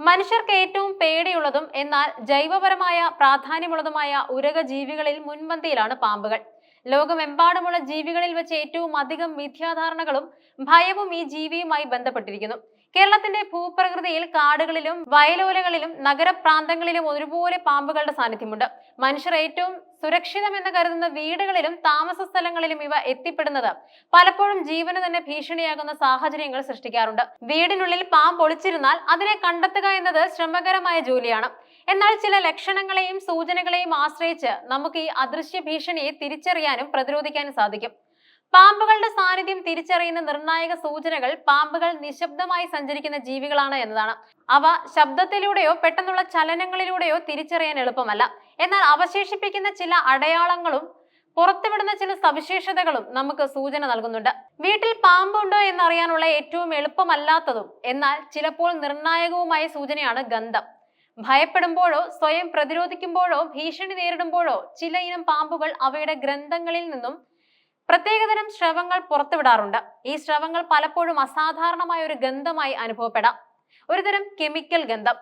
മനുഷ്യർക്ക് ഏറ്റവും പേടിയുള്ളതും എന്നാൽ ജൈവപരമായ പ്രാധാന്യമുള്ളതുമായ ഉരക ജീവികളിൽ മുൻപന്തിയിലാണ് പാമ്പുകൾ. ലോകമെമ്പാടുമുള്ള ജീവികളിൽ വെച്ച് ഏറ്റവും അധികം മിഥ്യാധാരണകളും ഭയവും ഈ ജീവിയുമായി ബന്ധപ്പെട്ടിരിക്കുന്നു. കേരളത്തിന്റെ ഭൂപ്രകൃതിയിൽ കാടുകളിലും വയലോലകളിലും നഗരപ്രാന്തങ്ങളിലും ഒരുപോലെ പാമ്പുകളുടെ സാന്നിധ്യമുണ്ട്. മനുഷ്യർ ഏറ്റവും സുരക്ഷിതം എന്ന് കരുതുന്ന വീടുകളിലും താമസ സ്ഥലങ്ങളിലും ഇവ എത്തിപ്പെടുന്നത് പലപ്പോഴും ജീവന് തന്നെ ഭീഷണിയാകുന്ന സാഹചര്യങ്ങൾ സൃഷ്ടിക്കാറുണ്ട്. വീടിനുള്ളിൽ പാമ്പ് ഒളിച്ചിരുന്നാൽ അതിനെ കണ്ടെത്തുക എന്നത് ശ്രമകരമായ ജോലിയാണ്. എന്നാൽ ചില ലക്ഷണങ്ങളെയും സൂചനകളെയും ആശ്രയിച്ച് നമുക്ക് ഈ അദൃശ്യ ഭീഷണിയെ തിരിച്ചറിയാനും പ്രതിരോധിക്കാനും സാധിക്കും. പാമ്പുകളുടെ സാന്നിധ്യം തിരിച്ചറിയുന്ന നിർണായക സൂചനകൾ പാമ്പുകൾ നിശബ്ദമായി സഞ്ചരിക്കുന്ന ജീവികളാണ് എന്നതാണ്. അവ ശബ്ദത്തിലൂടെയോ പെട്ടെന്നുള്ള ചലനങ്ങളിലൂടെയോ തിരിച്ചറിയാൻ എളുപ്പമല്ല. എന്നാൽ അവശേഷിപ്പിക്കുന്ന ചില അടയാളങ്ങളും പുറത്തുവിടുന്ന ചില സവിശേഷതകളും നമുക്ക് സൂചന നൽകുന്നുണ്ട്. വീട്ടിൽ പാമ്പുണ്ടോ എന്നറിയാനുള്ള ഏറ്റവും എളുപ്പമല്ലാത്തതും എന്നാൽ ചിലപ്പോൾ നിർണായകവുമായ സൂചനയാണ് ഗന്ധം. ഭയപ്പെടുമ്പോഴോ സ്വയം പ്രതിരോധിക്കുമ്പോഴോ ഭീഷണി നേരിടുമ്പോഴോ ചില ഇനം പാമ്പുകൾ അവയുടെ ഗ്രന്ഥങ്ങളിൽ നിന്നും പ്രത്യേകതരം ശ്രവങ്ങൾ പുറത്തുവിടാറുണ്ട്. ഈ ശ്രവങ്ങൾ പലപ്പോഴും അസാധാരണമായ ഒരു ഗന്ധമായി അനുഭവപ്പെടാം. ഒരുതരം കെമിക്കൽ ഗന്ധം.